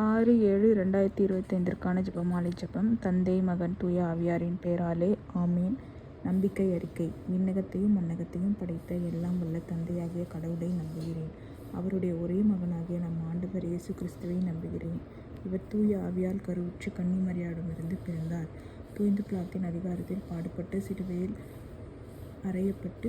ஆறு ஏழு ரெண்டாயிரத்தி இருபத்தைந்திற்கான ஜெபமாலை ஜெபம். தந்தை மகன் தூய ஆவியாரின் பேராலே ஆமீன். நம்பிக்கை அறிக்கை. விண்ணகத்தையும் மன்னகத்தையும் படைத்த எல்லாம் வல்ல தந்தையாகிய கடவுளை நம்புகிறேன். அவருடைய ஒரே மகனாகிய நம் ஆண்டவர் இயேசு கிறிஸ்துவை நம்புகிறேன். இவர் தூய ஆவியால் கருவுற்று கன்னிமரியாடமிருந்து பிறந்தார். தூய்ந்து பிளாத்தின் அதிகாரத்தில் பாடுபட்டு சிறுவையில் அறையப்பட்டு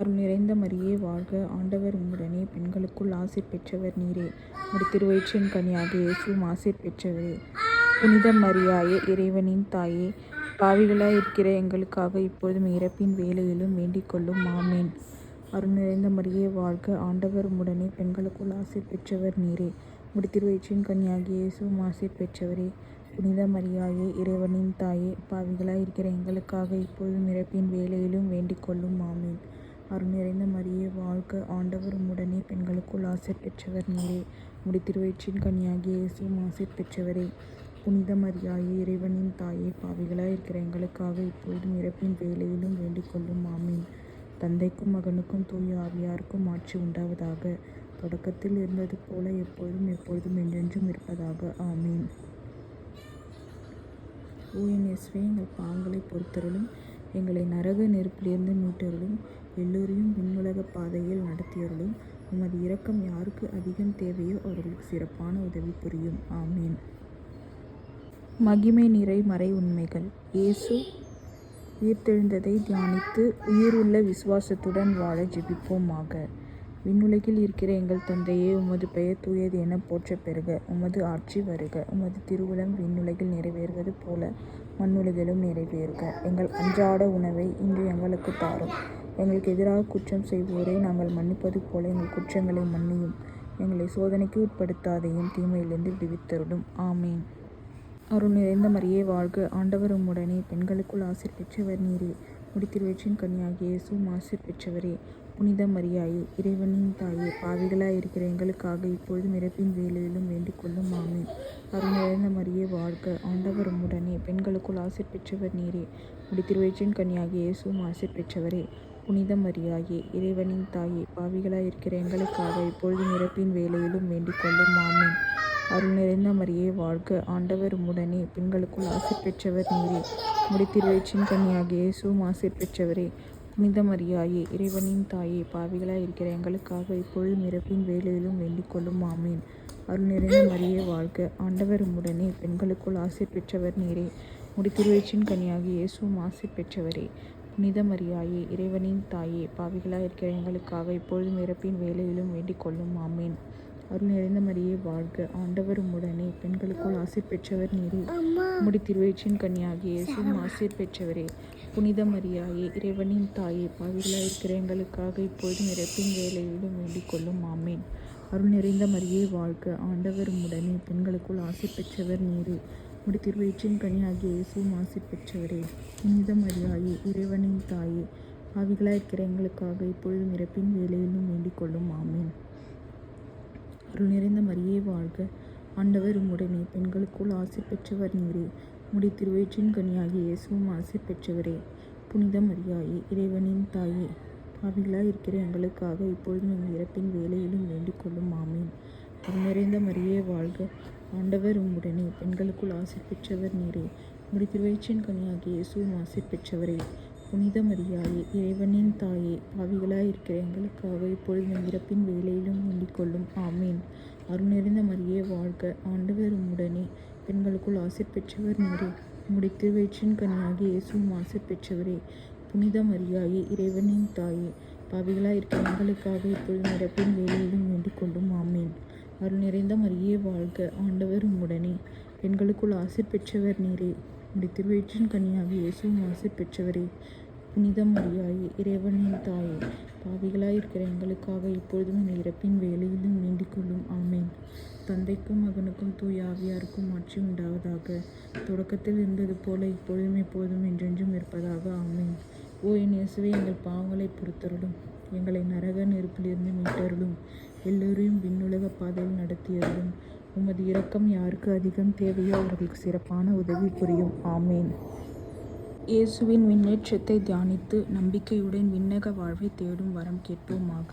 அருள் நிறைந்த மரியே வாழ்க. ஆண்டவர் உம்முடனே பெண்களுக்குள் ஆசிர் பெற்றவர் நீரே. உடைய திருவயிற்றின் கனியாக இயேசுவும் ஆசிர் பெற்றவரே. புனித மரியாயே இறைவனின் தாயே பாவிகளாய் இருக்கிற எங்களுக்காக இப்பொழுதும் இறப்பின் வேலையிலும் வேண்டிக் கொள்ளும். ஆமேன். அருள் நிறைந்த மரியே வாழ்க. ஆண்டவர் உம்முடனே பெண்களுக்குள் ஆசிர் பெற்றவர் நீரே. உடைய திருவயிற்றின் கனியாகிய இயேசுவும் ஆசிர் பெற்றவரே. புனித மரியாயே இறைவனின் தாயே பாவிகளாய் இருக்கிற எங்களுக்காக இப்பொழுதும் இறப்பின் வேலையிலும் வேண்டிக் கொள்ளும். ஆமேன். அருள் நிறைந்த மரியே வாழ்க ஆண்டவர் உம்முடனே. பெண்களுக்குள் ஆசிர் பெற்றவர் நீரே. முடித்திருவயிற்றின் கனியாகிய இயேசுவும் ஆசிர் பெற்றவரே. புனித மரியாயே இறைவனின் தாயே பாவிகளாக இருக்கிற எங்களுக்காக இப்பொழுதும் இறப்பின் வேலையிலும் வேண்டிக் கொள்ளும். ஆமீன். தந்தைக்கும் மகனுக்கும் தூய ஆவியாருக்கும் ஆட்சி உண்டாவதாக. தொடக்கத்தில் இருந்தது போல எப்பொழுதும் எப்பொழுதும் என்றென்றும் இருப்பதாக. ஆமீன். ஓஎன்எஸ்வே எங்கள் பாவங்களை பொறுத்தருளும். எங்களை நரக நெருப்பிலிருந்து மீட்டருளும். எல்லோரையும் விண்ணுலக பாதையில் நடத்தியருளும். உமது இரக்கம் யாருக்கு அதிகம் தேவையோ அவர்களுக்கு சிறப்பான உதவி புரியும். ஆமீன். மகிமை நிறை மறை உண்மைகள். இயேசு உயிர்த்தெழுந்ததை தியானித்து உயிருள்ள விசுவாசத்துடன் வாழ ஜெபிப்போமாக. விண்ணுலகில் இருக்கிற எங்கள் தந்தையே உமது பெயர் தூயது என போற்ற பெறுக. உமது ஆட்சி வருக. உமது திருவுளம் விண்ணுலகில் நிறைவேறுவது போல மண்ணுலகிலும் நிறைவேறுக. எங்கள் அன்றாட உணவை இன்று எங்களுக்கு தாரும். எங்களுக்கு எதிராக குற்றம் செய்வோரை நாங்கள் மன்னிப்பது போல எங்கள் குற்றங்களை மன்னியும். எங்களை சோதனைக்கு உட்படுத்தாதையும் தீமையிலிருந்து விடுவித்தருடும் ஆமேன். அருள் நிறைந்த மரியே வாழ்க ஆண்டவரும் உடனே. பெண்களுக்குள் ஆசிர் பெற்றவர் நீரே. முடித்திருவற்றின் கன்னியாகிய இயேசும் ஆசிர் பெற்றவரே. புனித மரியாயே இறைவனின் தாயே. பாவிகளாக இருக்கிற எங்களுக்காக இப்பொழுது இறப்பின் வேலையிலும் வேண்டிக் கொள்ளும். ஆமேன். அருள் மரியே வாழ்க ஆண்டவர் உடனே. பெண்களுக்குள் ஆசிர் பெற்றவர் நீரே. முடித்திருவற்றின் கன்னியாகிய இயேசுவும் ஆசிர் பெற்றவரே. புனித மரியாயே இறைவனின் தாயே பாவிகளாய் இருக்கிற எங்களுக்காக இப்பொழுது இறப்பின் வேலையிலும் வேண்டிக் கொள்ளும். ஆமேன். அருள் நிறைந்த மரியே வாழ்க. ஆண்டவர் உடனே பெண்களுக்குள் ஆசை பெற்றவர் நீரே. முடித்திருவயிற்றின் கன்னியாகிய சூம் ஆசை பெற்றவரே. புனித மரியாயே இறைவனின் தாயே பாவிகளாய் இருக்கிற எங்களுக்காக இப்பொழுது இறப்பின் வேலையிலும் வேண்டிக் கொள்ளும். ஆமேன். அருள் நிறைந்த மரியே வாழ்க. ஆண்டவர் உடனே பெண்களுக்குள் ஆசை பெற்றவர் நீரே. முடித்திருவயிற்றின் கனியாகி இயேசுவும் ஆசை பெற்றவரே. புனித மரியாயே இறைவனின் தாயே பாவிகளாக இருக்கிற எங்களுக்காக இப்பொழுதும் இறப்பின் வேலையிலும் வேண்டிக் கொள்ளும். ஆமேன். அருள் நிறைந்த மரியே வாழ்க. ஆண்டவர் உடனே பெண்களுக்குள் ஆசிர் பெற்றவர் நீரே. முடி திருவயிற்றின் கன்னியாகிய இயேசுவும் ஆசிர் பெற்றவரே. புனித மரியாயே இறைவனின் தாயே பாவிகளாய் இருக்கிற எங்களுக்காக இப்பொழுதும் இறப்பின் வேலையிலும் வேண்டிக் கொள்ளும். ஆமேன். அருள் நிறைந்த மரியே வாழ்க. ஆண்டவர் உடனே பெண்களுக்குள் ஆசிர் பெற்றவர் நீரே. முடி திருவயிற்றின் கனியாகிய இயேசு மாசி பெற்றவரே புனித மரியாயே இறைவனின் தாயே பாவிகளாய் இருக்கிற எங்களுக்காக இப்பொழுதும் இறப்பின் வேலையிலும் வேண்டிக் கொள்ளும். ஆமேன். அருள் நிறைந்த மரியே வாழ்க. ஆண்டவர் உம்முடனே பெண்களுக்குள் ஆசை பெற்றவர் நீரே. முடி திருவயிற்றின் கனியாகிய இயேசுவும் ஆசை பெற்றவரே புனித மரியாயே இறைவனின் தாயே பாவிகளாக இருக்கிற எங்களுக்காக இப்பொழுதும் எங்கள் இறப்பின் வேலையிலும் வேண்டிக் கொள்ளும். ஆமீன். அருள் நிறைந்த மரியே வாழ்க. ஆண்டவர் உம்முடனே பெண்களுக்குள் ஆசிர் பெற்றவர் நீரே. முடி திருவயிற்றின் கனியாகிய இயேசுவும் ஆசிர் பெற்றவரே. புனித மரியாயே இறைவனின் தாயே பாவிகளாய் இருக்கிற எங்களுக்காக இப்பொழுது இறப்பின் வேலையிலும் வேண்டிக் கொள்ளும் ஆமீன். அருள் நிறைந்த மரியே வாழ்க. ஆண்டவர் உம்முடனே பெண்களுக்குள் ஆசிர் பெற்றவர் நீரே. உம்முடைய திருவயிற்றின் கனியாகிய இயேசுவும் ஆசிர் பெற்றவரே. புனித மரியாயே இறைவனின் தாயே பாவிகளாய் இருக்கிற எங்களுக்காக இப்பொழுது இறப்பின் வேலையிலும் வேண்டிக் கொள்ளும் ஆமேன். அருள் நிறைந்த மரியே வாழ்க ஆண்டவர் உம்முடனே. பெண்களுக்குள் ஆசிர் பெற்றவர் நீரே. உடைய திருவயிற்றின் கனியாகி இயேசுவும் ஆசிர் பெற்றவரே. புனிதம் மரியாயே இறைவனின் தாயே. பாவிகளாய் இருக்கிற எங்களுக்காக இப்பொழுதும் என் இறப்பின் வேலையிலும் வேண்டிக் கொள்ளும் ஆமேன். தந்தைக்கும் மகனுக்கும் தூய் ஆவியாருக்கும் ஆட்சி உண்டாவதாக. தொடக்கத்தில் இருந்தது போல இப்பொழுதும் எப்போதும் என்றென்றும் இருப்பதாக. ஆமேன். ஓ என் இயேசுவே எங்கள் பாவங்களை பொறுத்தருளும். எங்களை நரக நெருப்பிலிருந்து மீட்டருளும். எல்லோரையும் விண்ணுலக பாதையில் நடத்தியதும் உமது இரக்கம் யாருக்கு அதிகம் தேவையோ அவர்களுக்கு சிறப்பான உதவி புரியும். ஆமேன். இயேசுவின் விண்ணேற்றத்தை தியானித்து நம்பிக்கையுடன் விண்ணக வாழ்வை தேடும் வரம் கேட்போமாக.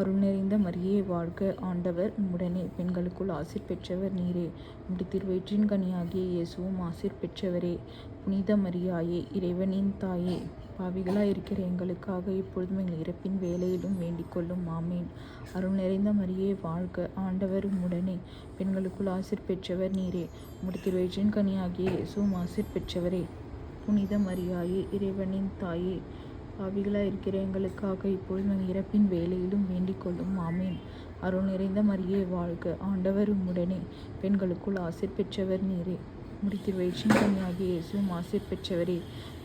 அருள் நிறைந்த மரியே வாழ்க ஆண்டவர் உம்முடனே. பெண்களுக்குள் ஆசிர் பெற்றவர் நீரே. உம்முடைய திருவயிற்றின் கனியாகிய இயேசுவும் ஆசிர் பெற்றவரே. புனித மரியாயே இறைவனின் தாயே. பாவிகளாக இருக்கிற எங்களுக்காக இப்பொழுதும் எங்கள் இறப்பின் வேலையிலும் வேண்டிக் கொள்ளும். ஆமேன். அருள் நிறைந்த மரியே வாழ்க ஆண்டவர் உம்முடனே. பெண்களுக்குள் ஆசிர் பெற்றவர் நீரே. உம்முடைய திருவயிற்றின் கனியாகிய இயேசுவும் ஆசிர் பெற்றவரே. புனித மரியாயே இறைவனின் தாயே. பாவிகளாக இருக்கிற எங்களுக்காக இப்பொழுது எங்கள் இறப்பின் வேலையிலும் வேண்டிக் கொள்ளும். ஆமேன். அருள் நிறைந்த மரியே வாழ்க. ஆண்டவர் உம்முடனே. பெண்களுக்குள் ஆசிர் பெற்றவர் நீரே. முடித்திரு வயிற்றின் கனியாகிய இயேசுவும் ஆசிர் பெற்றவரே.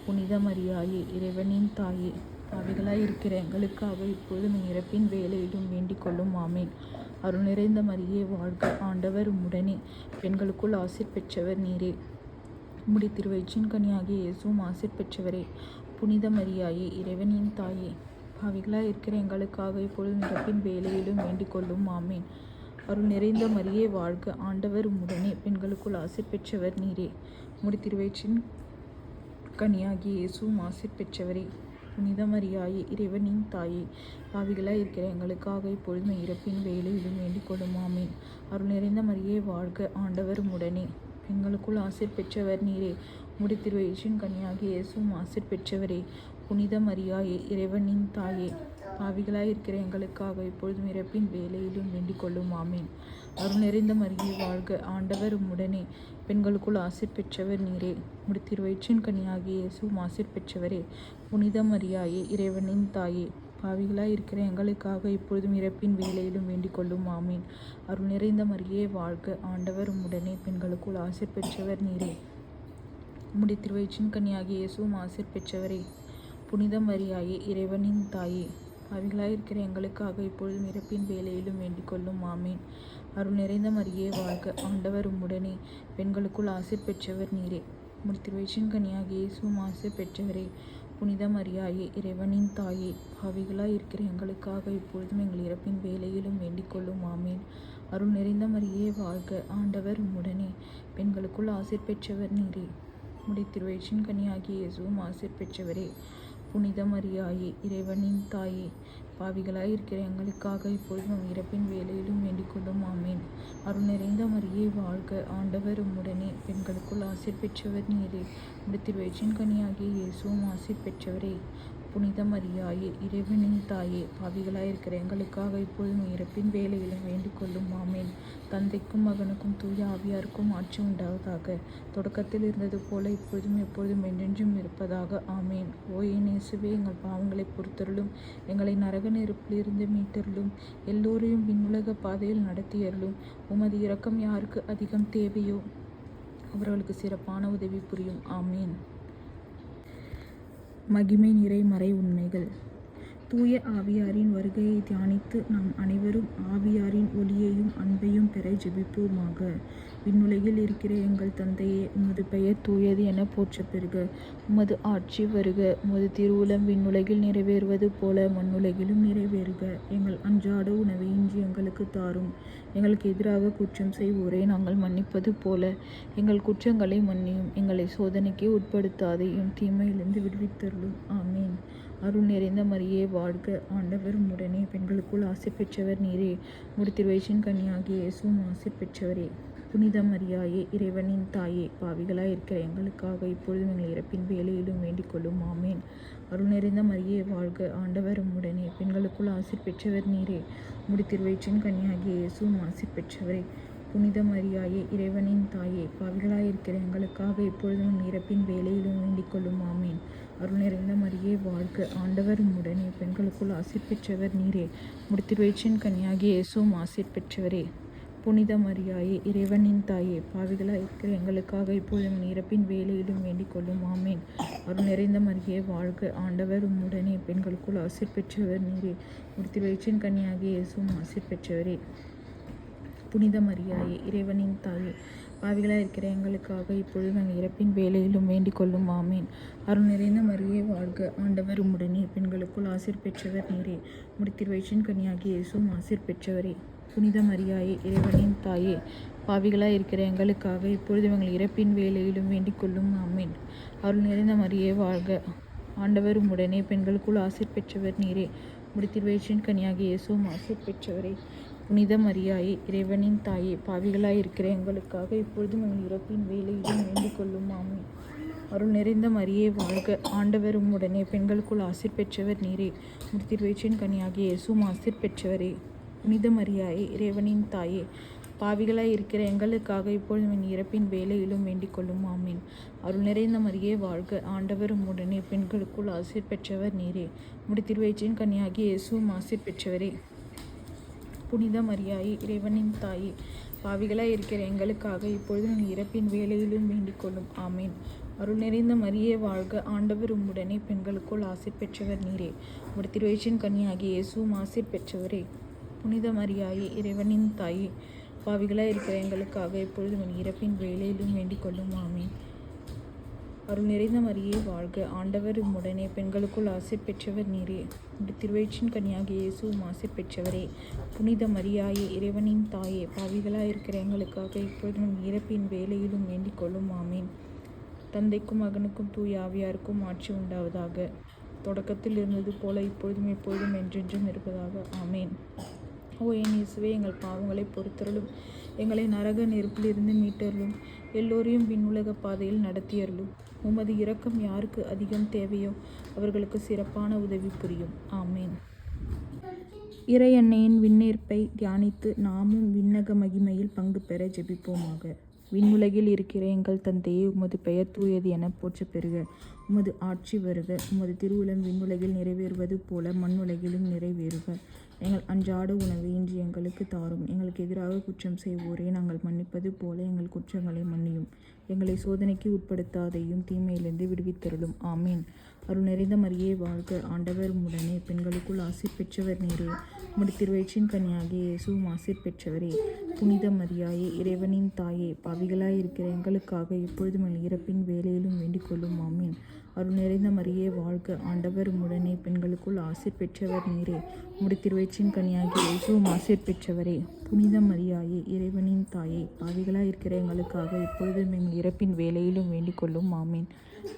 புனித மரியாயே இறைவனின் தாயே. பாவிகளாய் இருக்கிற எங்களுக்காக இப்பொழுதும் நான் இறப்பின் வேலையிலும் வேண்டிக் கொள்ளும். ஆமேன். அருள் நிறைந்த மரியே வாழ்க. ஆண்டவர் உம்முடனே. பெண்களுக்குள் ஆசிர் பெற்றவர் நீரே. முடி திருவயிற்றின் கனியாகிய இயேசுவும் ஆசிர் பெற்றவரே. புனித மரியாயே இறைவனின் தாயே. பாவிகளாக இருக்கிற எங்களுக்காக இப்பொழுது நிறப்பின் வேலையிலும் வேண்டிக் கொள்ளும். ஆமேன். அருள் நிறைந்த மரியே வாழ்க ஆண்டவர் உடனே பெண்களுக்குள் ஆசை பெற்றவர் நீரே. முடி கனியாகி இயேசுவும் ஆசிர் பெற்றவரே. புனித மரியாயே இறைவனின் தாயே. பாவிகளாக இருக்கிற எங்களுக்காக இப்பொழுது இறப்பின் வேலையிலும் வேண்டிக் கொள்ளும். அருள் நிறைந்த மரியே வாழ்க ஆண்டவர் உடனே பெண்களுக்குள் ஆசிர் பெற்றவர் நீரே. முடி திருவயிற்றின் கனியாகிய இயேசுவும் ஆசிர் பெற்றவரே புனித மரியாயே இறைவனின் தாயே. பாவிகளாய் இருக்கிற எங்களுக்காக இப்பொழுதும் இறப்பின் வேலையிலும் வேண்டிக் கொள்ளும். ஆமேன். அருள் நிறைந்த மருகி வாழ்க. ஆண்டவர் உடனே பெண்களுக்குள் ஆசிர் பெற்றவர் நீரே. முடி திருவயிற்றின் கனியாகிய இயேசுவும் ஆசிர் பெற்றவரே. புனித மரியாயே இறைவனின் தாயே. பாவிகளாய் இருக்கிற எங்களுக்காக இப்பொழுதும் இறப்பின் வேலையிலும் வேண்டிக் கொள்ளும். ஆமீன். அருள் நிறைந்த மரியே வாழ்க. ஆண்டவர் உடனே பெண்களுக்குள் ஆசிர் பெற்றவர் நீரே. உம்முடைய திருவயிற்றின் இயேசுவும் ஆசிர் பெற்றவரே புனிதம் வரியாயே இறைவனின் தாயே பாவிகளாய் இருக்கிற எங்களுக்காக இப்பொழுதும் இறப்பின் வேலையிலும் வேண்டிக் கொள்ளும். ஆமீன். அருள் நிறைந்த மரியே வாழ்க ஆண்டவர் உம்முடனே. பெண்களுக்குள் ஆசிர் பெற்றவர் நீரே. உம்முடைய திருவயிற்றின் கனியாகிய இயேசுவும் ஆசிர் பெற்றவரே புனித மரியாயே இறைவனின் தாயே பாவிகளாய் இருக்கிற எங்களுக்காக இப்பொழுதும் எங்கள் இறப்பின் வேலையிலும் வேண்டிக் கொள்ளும். ஆமேன். அருள் நிறைந்த மரியே வாழ்க ஆண்டவர் உம்முடனே. பெண்களுக்குள் ஆசிர் பெற்றவர் நீரே. முடி திருவயிற்றின் கனியாகிய இயேசுவும் ஆசிர் பெற்றவரே புனித மரியாயே இறைவனின் தாயே பாவிகளாய் இருக்கிற எங்களுக்காக இப்பொழுதும் இறப்பின் வேலையிலும் வேண்டிக் கொள்ளும். ஆமேன். அருள் நிறைந்த மரியை வாழ்க ஆண்டவர் உம்முடனே. பெண்களுக்குள் ஆசிர் பெற்றவர் நீரே. உடைய வயிற்றின் கனியாகிய இயேசுவும் ஆசிர் பெற்றவரே புனித மரியாயே இறைவனின் தாயே பாவிகளாய் இருக்கிற எங்களுக்காக இப்பொழுதும் இறப்பின் வேலையிலும் வேண்டிக் கொள்ளும் ஆமேன். தந்தைக்கும் மகனுக்கும் தூய ஆவியாருக்கும் ஆட்சி உண்டாவதாக. தொடக்கத்தில் இருந்தது போல இப்பொழுதும் எப்பொழுதும் என்றென்றும் இருப்பதாக. ஆமேன். ஓ இயேசுவே எங்கள் பாவங்களை பொறுத்தருளும். எங்களை நரக நெருப்பிலிருந்து மீட்டருளும். எல்லோரையும் விண்ணுலக பாதையில் நடத்தியருளும். உமது இரக்கம் யாருக்கு அதிகம் தேவையோ அவர்களுக்கு சிறப்பான உதவி புரியும். ஆமேன். மகிமை நிறை மறை உண்மைகள். தூய ஆவியாரின் வருகையை தியானித்து நாம் அனைவரும் ஆவியாரின் ஒளியையும் அன்பையும் பெற ஜெபிப்போமாக. விண்ணுலகில் இருக்கிற எங்கள் தந்தையே உமது பெயர் தூயது என போற்ற பெறுக உமது ஆட்சி வருக. உமது திருவுளம் விண்ணுலகில் நிறைவேறுவது போல மண்ணுலகிலும் நிறைவேறுக. எங்கள் அன்றாட உணவை இன்றி எங்களுக்கு தாரும். எங்களுக்கு எதிராக குற்றம் செய்வோரை நாங்கள் மன்னிப்பது போல. எங்கள் குற்றங்களை மன்னியும். எங்களை சோதனைக்கு உட்படுத்தாதையும் தீமையிலிருந்து விடுவித்தருளும். ஆமீன். அருள் நிறைந்த மரியே வாழ்க ஆண்டவர் உடனே பெண்களுக்குள் ஆசை பெற்றவர் நீரே. முடித்திருவயிற்றின் கன்னியாகிய இயேசுவும் ஆசை பெற்றவரே. புனித மரியாயே இறைவனின் தாயே. பாவிகளாய் இருக்கிற எங்களுக்காக இப்பொழுதும் எங்கள் இறப்பின் வேலையிலும் வேண்டிக் கொள்ளும். ஆமேன். அருள் நிறைந்த மரியே வாழ்க ஆண்டவர் உடனே பெண்களுக்குள் ஆசை பெற்றவர் நீரே. முடித்திருவயிற்றின் கன்னியாகிய இயேசுவும் ஆசிர் பெற்றவரே. புனித மரியாயே இறைவனின் தாயே பாவிகளாயிருக்கிற எங்களுக்காக இப்பொழுதும் இறப்பின் வேலையிலும் வேண்டிக் கொள்ளும். ஆமேன். அருள் நிறைந்த மரியே வாழ்க. ஆண்டவர் உடனே பெண்களுக்குள் ஆசிர் பெற்றவர் நீரே. முடித்திருவேச்சின் கன்னியாகி இயேசுவும் ஆசிர் பெற்றவரே. புனித மரியாயே இறைவனின் தாயே பாவிகளாக இருக்கிற எங்களுக்காக இப்பொழுதும் இறப்பின் வேலையிலும் வேண்டிக் கொள்ளும். ஆமேன். அருள் நிறைந்த மரியே வாழ்க. ஆண்டவர் உம்முடனே பெண்களுக்குள் ஆசிர் பெற்றவர் நீரே. முடித்திருவேச்சின் கன்னியாகி இயேசுவும் ஆசிர் பெற்றவரே. புனித மரியாயே இறைவனின் தாயே பாவிகளாக இருக்கிற எங்களுக்காக இப்பொழுது எங்கள் இறப்பின் வேலையிலும் வேண்டிக் கொள்ளும். ஆமேன். அருள் நிறைந்த மரியே வாழ்க ஆண்டவர் உடனே பெண்களுக்குள் ஆசிர் பெற்றவர் நீரே. முடித்திருவயிற்றின் கனியாகி இயேசும் ஆசிர் பெற்றவரே. புனித மரியாயே இறைவனின் தாயே பாவிகளாக இருக்கிற எங்களுக்காக இப்பொழுது எங்கள் இறப்பின் வேலையிலும் வேண்டிக் கொள்ளும். ஆமேன். அருள் நிறைந்த மரியே வாழ்க ஆண்டவர் உடனே பெண்களுக்குள் ஆசிர் பெற்றவர் நீரே. முடித்திருவயிற்றின் கனியாகி இயேசும் ஆசிர் பெற்றவரே. புனித மரியாயே இறைவனின் தாயே பாவிகளாய் இருக்கிற எங்களுக்காக இப்பொழுதும் எங்கள் இறப்பின் வேலையிலும் வேண்டிக் கொள்ளும் ஆமே அருள் நிறைந்த மரியே வாழ்க. ஆண்டவர் உம்முடனே பெண்களுக்குள் ஆசிர் பெற்றவர் நீரே. முடித்திருவயிற்றின் கனியாகிய இயேசும் ஆசிர் பெற்றவரே. புனித மரியாயே இறைவனின் தாயே பாவிகளாய் இருக்கிற எங்களுக்காக இப்பொழுதும் என் இறப்பின் வேலையிலும் வேண்டிக் கொள்ளும் ஆமீன் அருள் நிறைந்த மரியே வாழ்க. ஆண்டவர் உம்முடனே பெண்களுக்குள் ஆசிர் பெற்றவர் நீரே. முடித்திருவயிற்றின் கனியாகிய இயேசுவும் ஆசிர் பெற்றவரே. புனித மரியாயே இறைவனின் தாயே பாவிகளாய் இருக்கிற எங்களுக்காக இப்பொழுது எங்கள் இறப்பின் வேலையிலும் வேண்டிக் கொள்ளும். ஆமேன். அருள் நிறைந்த மரியே வாழ்க ஆண்டவர் உம்முடனே. பெண்களுக்குள் ஆசிர் பெற்றவர் நீரே. உடைய திருவயிற்றின் கன்னியாகிய இயேசுவும் ஆசிர் பெற்றவரே. புனித மரியாயே இறைவனின் தாயே பாவிகளாய் இருக்கிற எங்களுக்காக இப்பொழுது உன் இறப்பின் வேலையிலும் வேண்டிக் கொள்ளும். ஆமேன். அருள் நிறைந்த மரியே வாழ்க. ஆண்டவர் உம்முடனே பெண்களுக்குள் ஆசை பெற்றவர் நீரே. உடைய திருவயிற்றின் கன்னியாகிய இயேசுவும் ஆசை பெற்றவரே. புனித மரியாயே இறைவனின் தாயே பாவிகளாக இருக்கிற எங்களுக்காக இப்பொழுதும் இறப்பின் வேலையிலும் வேண்டிக் கொள்ளும். ஆமீன். தந்தைக்கும் மகனுக்கும் தூய் ஆவியாருக்கும் ஆட்சி உண்டாவதாக. தொடக்கத்தில் இருந்தது போல இப்பொழுதும் எப்பொழுதும் என்றென்றும் இருப்பதாக. ஆமேன். ஓ என் இயேசுவே எங்கள் பாவங்களை பொறுத்தருளும். எங்களை நரக நெருப்பிலிருந்து மீட்டருளும். எல்லோரையும் விண்ணுலக பாதையில் நடத்தியருளும். உமது இரக்கம் யாருக்கு அதிகம் தேவையோ அவர்களுக்கு சிறப்பான உதவி புரியும். ஆமேன். இறை அன்னையின் விண்ணேற்பை தியானித்து நாமும் விண்ணக மகிமையில் பங்கு பெற ஜெபிப்போமாக. விண்ணுலகில் இருக்கிற எங்கள் தந்தையே உமது பெயர் தூயது என போற்ற பெறுக. உமது ஆட்சி வருக. உமது திருவுளம் விண்ணுலகில் நிறைவேறுவது போல மண்ணுலகிலும் நிறைவேறுக. எங்கள் அன்றாட உணவு இன்று எங்களுக்கு தாரும். எங்களுக்கு எதிராக குற்றம் செய்வோரே நாங்கள் மன்னிப்பது போல எங்கள் குற்றங்களை மன்னியும். எங்களை சோதனைக்கு உட்படுத்தாதையும் தீமையிலிருந்து விடுவித்தருளும். ஆமீன். அருள் நிறைந்த மரியே வாழ்க ஆண்டவர் உடனே பெண்களுக்குள் ஆசிர் பெற்றவர் நீரே. முடித்திருவயிற்றின் கனியாகிய இயேசுவும் ஆசிர் பெற்றவரே. புனித மரியாயே இறைவனின் தாயே பாவிகளாய் இருக்கிற எங்களுக்காக எப்பொழுதும் இறப்பின் வேலையிலும் வேண்டிக் கொள்ளும் ஆமீன். அருள் நிறைந்த மரியே வாழ்க ஆண்டவர் உடனே பெண்களுக்குள் ஆசிர் பெற்றவர் நீரே. முடித்திருவயிற்றின் கனியாகி இயேசுவும் ஆசிர் பெற்றவரே. புனித மரியாயே இறைவனின் தாயே. பாவிகளாக இருக்கிற எங்களுக்காக எப்பொழுதும் எங்கள் இறப்பின் வேலையிலும் வேண்டிக் கொள்ளும். ஆமீன்.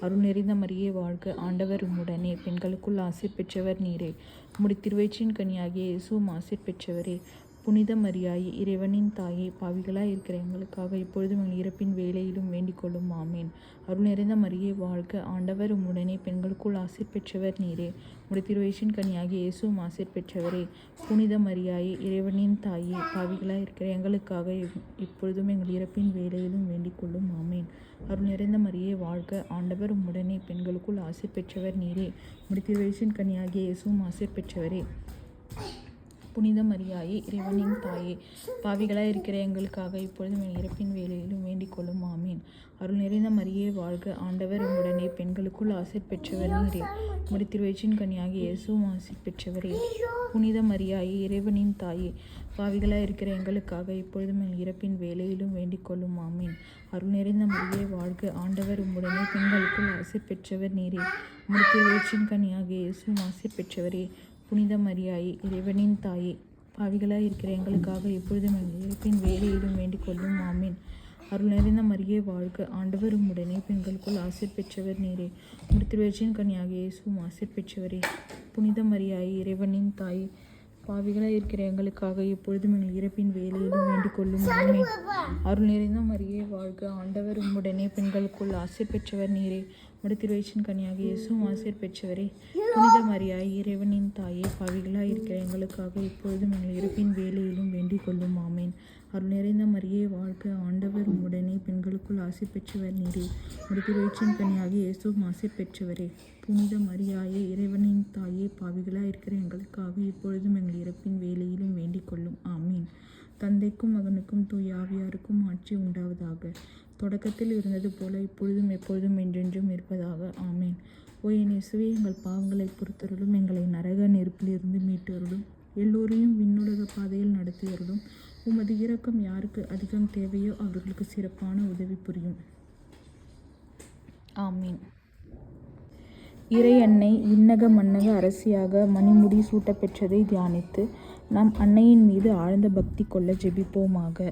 அருள் நிறைந்த மரியே வாழ்க ஆண்டவர் உடனே பெண்களுக்குள் ஆசிர் பெற்றவர் நீரே. முடித்திருவயிற்றின் கனியாகிய இயேசுவும் ஆசிர் பெற்றவரே. புனித மரியாயே இறைவனின் தாயே பாவிகளாக இருக்கிற எங்களுக்காக இப்பொழுதும் எங்கள் இறப்பின் வேலையிலும் வேண்டிக் கொள்ளும். ஆமேன். அருள் நிறைந்த மரியே வாழ்க. ஆண்டவர் உம்முடனே பெண்களுக்குள் ஆசிர் பெற்றவர் நீரே. உடைய திருவயிற்றின் கனியாகிய இயேசுவும் ஆசிர் பெற்றவரே. புனித மரியாயே இறைவனின் தாயே பாவிகளாக இருக்கிற எங்களுக்காக இப்பொழுதும் எங்கள் இறப்பின் வேலையிலும் வேண்டிக் கொள்ளும். ஆமேன். அருள் நிறைந்த மரியே வாழ்க. ஆண்டவர் உம்முடனே பெண்களுக்குள் ஆசிர் பெற்றவர் நீரே. உடைய திருவயிற்றின் கனியாகிய இயேசுவும் ஆசிர் பெற்றவரே. புனித மரியாயே இறைவனின் தாயே. பாவிகளாக இருக்கிற எங்களுக்காக இப்பொழுதும் என் இறப்பின் வேலையிலும் வேண்டிக் கொள்ளும். ஆமீன். அருள் நிறைந்த மரியே வாழ்க. ஆண்டவர் உங்களுடனே பெண்களுக்குள் ஆசிர் பெற்றவர் நீரே. முடித்திருவயிற்றின் கனியாகி இயேசுவும் ஆசிர் பெற்றவரே. புனித மரியாயே இறைவனின் தாயே. பாவிகளாக இருக்கிற எங்களுக்காக இப்பொழுதும் என் இறப்பின் வேலையிலும் வேண்டிக் கொள்ளும். ஆமீன். அருள் நிறைந்த மரியே வாழ்க. ஆண்டவர் உம்முடனே பெண்களுக்குள் ஆசிர் பெற்றவர் நீரே. முடித்திருவயிற்றின் கனியாகிய இயேசுவும் ஆசிர் பெற்றவரே. புனித மரியாயே இறைவனின் தாயே பாவிகளாக இருக்கிற எங்களுக்காக எப்பொழுதும் எங்கள் இறப்பின் வேலையிலும் வேண்டிக் கொள்ளும் ஆமீன். அருள் நிறைந்த மரியே வாழ்க. ஆண்டவரும் உடனே பெண்களுக்குள் ஆசிர் பெற்றவர் நீரே. முடித்திருவச்சின் கன்னியாக இயேசுவும் ஆசிர் பெற்றவரே. புனித மரியாய் இறைவனின் தாய் பாவிகளாக இருக்கிற எங்களுக்காக எப்பொழுதும் எங்கள் இறப்பின் வேலையிலும் வேண்டிக் கொள்ளும் ஆமீன். அருள் நிறைந்த மரியே வாழ்க. ஆண்டவர் உம்முடனே பெண்களுக்குள் ஆசிர் பெற்றவர் நீரே. முடித்திருவச்சின் கனியாக இயேசும் ஆசிர் பெற்றவரே புனித மரியாய் இறைவனின் தாயே பாவிகளாக இருக்கிற எங்களுக்காக இப்பொழுதும் எங்கள் இருப்பின் வேலையிலும் வேண்டிக் கொள்ளும். ஆமேன். அருள் நிறைந்த மரியே வாழ்க்கை ஆண்டவர் உடனே பெண்களுக்குள் ஆசி பெற்றவர் நீரே. முடித்திருவச்சின் கனியாக இயேசும் ஆசிர் பெற்றவரே புனித மரியாயே இறைவனின் தாயே பாவிகளாக இருக்கிற எங்களுக்காக இப்பொழுதும் எங்கள் இறப்பின் வேலையிலும் வேண்டிக் கொள்ளும். ஆமீன். தந்தைக்கும் மகனுக்கும் தூய் ஆவியாருக்கும் ஆட்சி உண்டாவதாக. தொடக்கத்தில் இருந்தது போல இப்பொழுதும் எப்பொழுதும் என்றென்றும் இருப்பதாக. ஆமேன். ஓ என் இசுவே எங்கள் பாவங்களை பொறுத்தருளும் எங்களை நரக நெருப்பிலிருந்து மீட்டருளும். எல்லோரையும் விண்ணுலக பாதையில் நடத்தியருளும். உமது இரக்கம் யாருக்கு அதிகம் தேவையோ அவர்களுக்கு சிறப்பான உதவி புரியும். ஆமீன். இறை அன்னை விண்ணக மன்னக அரசியாக மணிமுடி சூட்டப்பெற்றதை தியானித்து நாம் அன்னையின் மீது ஆழ்ந்த பக்தி கொள்ள ஜெபிப்போமாக.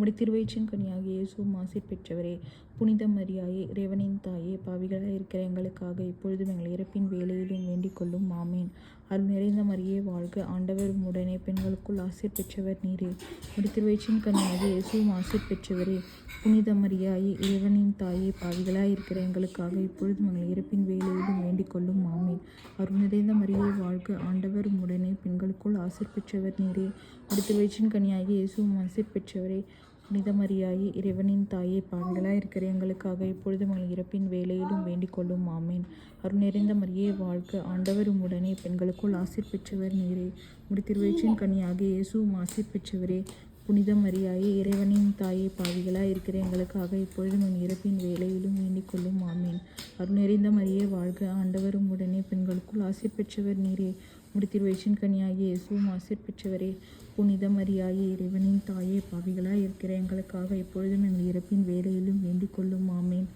முடித்திருவயிற்றின் கனியாகிய இயேசு ஆசிர் பெற்றவரே புனித மரியாயே இறைவனின் தாயே பாவிகளாக இருக்கிற எங்களுக்காக இப்பொழுதும் எங்கள் இறப்பின் வேலையிலும் வேண்டிக் கொள்ளும். ஆமேன். அருள் நிறைந்த மரியே வாழ்க ஆண்டவர் உடனே பெண்களுக்குள் ஆசிர் பெற்றவர் நீரே. முடித்திருவயிற்றின் கனியாகிய இயேசுவும் ஆசிர் பெற்றவரே. புனித மரியாயி இறைவனின் தாயே பாவிகளாக இருக்கிற எங்களுக்காக இப்பொழுது எங்கள் இறப்பின் வேலையிலும் வேண்டிக் கொள்ளும் ஆமேன். அருள் நிறைந்த மரியே வாழ்க ஆண்டவர் உடனே பெண்களுக்குள் ஆசிர் பெற்றவர் நீரே. முடித்து வயிற்றின் கனியாகி இயேசுவும் ஆசிர் பெற்றவரே. புனித மரியாயே இறைவனின் தாயே பாவிகளாக இருக்கிற எங்களுக்காக இப்பொழுதும் எங்கள் இறப்பின் வேலையிலும் வேண்டிக் கொள்ளும். ஆமேன். அருள் நிறைந்த மரியே வாழ்க ஆண்டவரும் உடனே பெண்களுக்குள் ஆசிர் பெற்றவர் நீரே. முடித்திருவயிற்றின் கனியாக இயேசுவும் ஆசிர் பெற்றவரே. புனித மரியாயே இறைவனின் தாயே பாவிகளாக இருக்கிற எங்களுக்காக இப்பொழுதும் என் இறப்பின் வேலையிலும் வேண்டிக் கொள்ளும். ஆமேன். அருள் நிறைந்த மரியே வாழ்க ஆண்டவரும் உடனே பெண்களுக்குள் ஆசிர் பெற்றவர் நீரே. முடித்திருவயிற்றின் கனியாகிய இயேசுவும் ஆசிர் பெற்றவரே புனித மரியாயே இறைவனின் தாயே பாவிகளாக இருக்கிற எங்களுக்காக எப்பொழுதும் எங்கள் இறப்பின் வேலையிலும் வேண்டிக் கொள்ளும். ஆமேன்.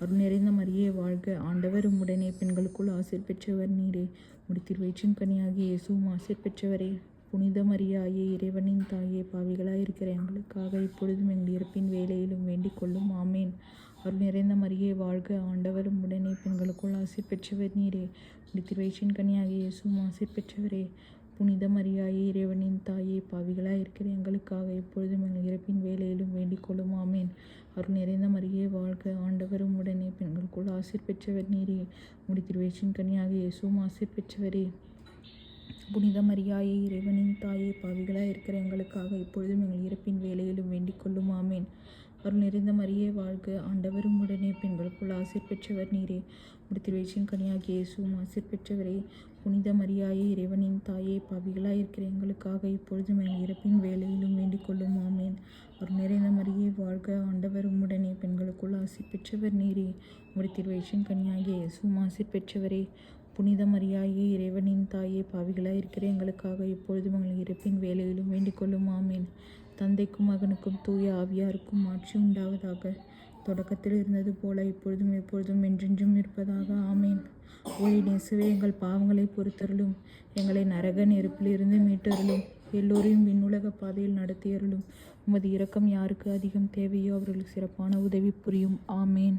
அருள் நிறைந்த மரியே வாழ்க ஆண்டவர். உம்முடனே பெண்களுக்குள் ஆசிர் பெற்றவர் நீரே. முடித்திருவயிற்றின் கனியாகிய இயேசுவும் ஆசிர் பெற்றவரே புனித மரியாயே இறைவனின் தாயே பாவிகளாக இருக்கிற எங்களுக்காக இப்பொழுதும் எங்கள் இறப்பின் வேலையிலும் வேண்டிக் கொள்ளும். ஆமேன். அவர் நிறைந்த மரியே வாழ்க ஆண்டவரும் உடனே பெண்களுக்குள் ஆசிர் பெற்றவர் நீரே. முடித்திருவயிற்றின் கனியாகிய இயேசும் ஆசிர் பெற்றவரே. புனித மரியாயே இறைவனின் தாயே பாவிகளாக இருக்கிற எங்களுக்காக எப்பொழுதும் எங்கள் இறப்பின் வேலையிலும் வேண்டிக் கொள்ளும். ஆமேன். அருள் நிறைந்த மரியே வாழ்க ஆண்டவரும் உடனே பெண்களுக்குள் ஆசிர் பெற்றவர் நீரே. முடித்திருவயிற்றின் கனியாக இயேசுவும் ஆசிர் பெற்றவரே. புனித மரியாயே இறைவனின் தாயே பாவிகளாக இருக்கிற எங்களுக்காக இப்பொழுதும் எங்கள் இறப்பின் வேலையிலும் வேண்டிக் கொள்ளும். ஆமேன். அருள் நிறைந்த மரியே வாழ்க. ஆண்டவரும் உடனே பெண்களுக்குள் ஆசிர் பெற்றவர் நீரே. முடித்திருவேச்சின் கனியாகிய இயேசுவும் ஆசிர் பெற்றவரே. புனித மரியாயே இறைவனின் தாயே பாவிகளாக இருக்கிற எங்களுக்காக இப்பொழுதும் என் இறப்பின் வேலையிலும் வேண்டிக் கொள்ளும். ஆமேன். அருள் நிறைந்த மரியே வாழ்க. ஆண்டவர் உடனே பெண்களுக்குள் ஆசிர் பெற்றவர் நீரே. முடித்திருவேச்சின் கனியாகிய இயேசுவும் ஆசிர் பெற்றவரே. புனித மரியாயே இறைவனின் தாயே பாவிகளாக இருக்கிற எங்களுக்காக இப்பொழுதும் எங்கள் இறப்பின் வேலையிலும் வேண்டிக் கொள்ளும். ஆமேன். தந்தைக்கும் மகனுக்கும் தூய ஆவியாருக்கும் ஆட்சி உண்டாவதாக. தொடக்கத்தில் இருந்தது போல இப்பொழுதும் எப்பொழுதும் என்றென்றும் இருப்பதாக. ஆமேன். ஓய் நெசுவே எங்கள் பாவங்களை பொறுத்தருளும். எங்களை நரக நெருப்பிலிருந்து மீட்டருளும். எல்லோரையும் விண்ணுலக பாதையில் நடத்தியருளும். உமது இரக்கம் யாருக்கு அதிகம் தேவையோ அவர்களுக்கு சிறப்பான உதவி புரியும். ஆமேன்.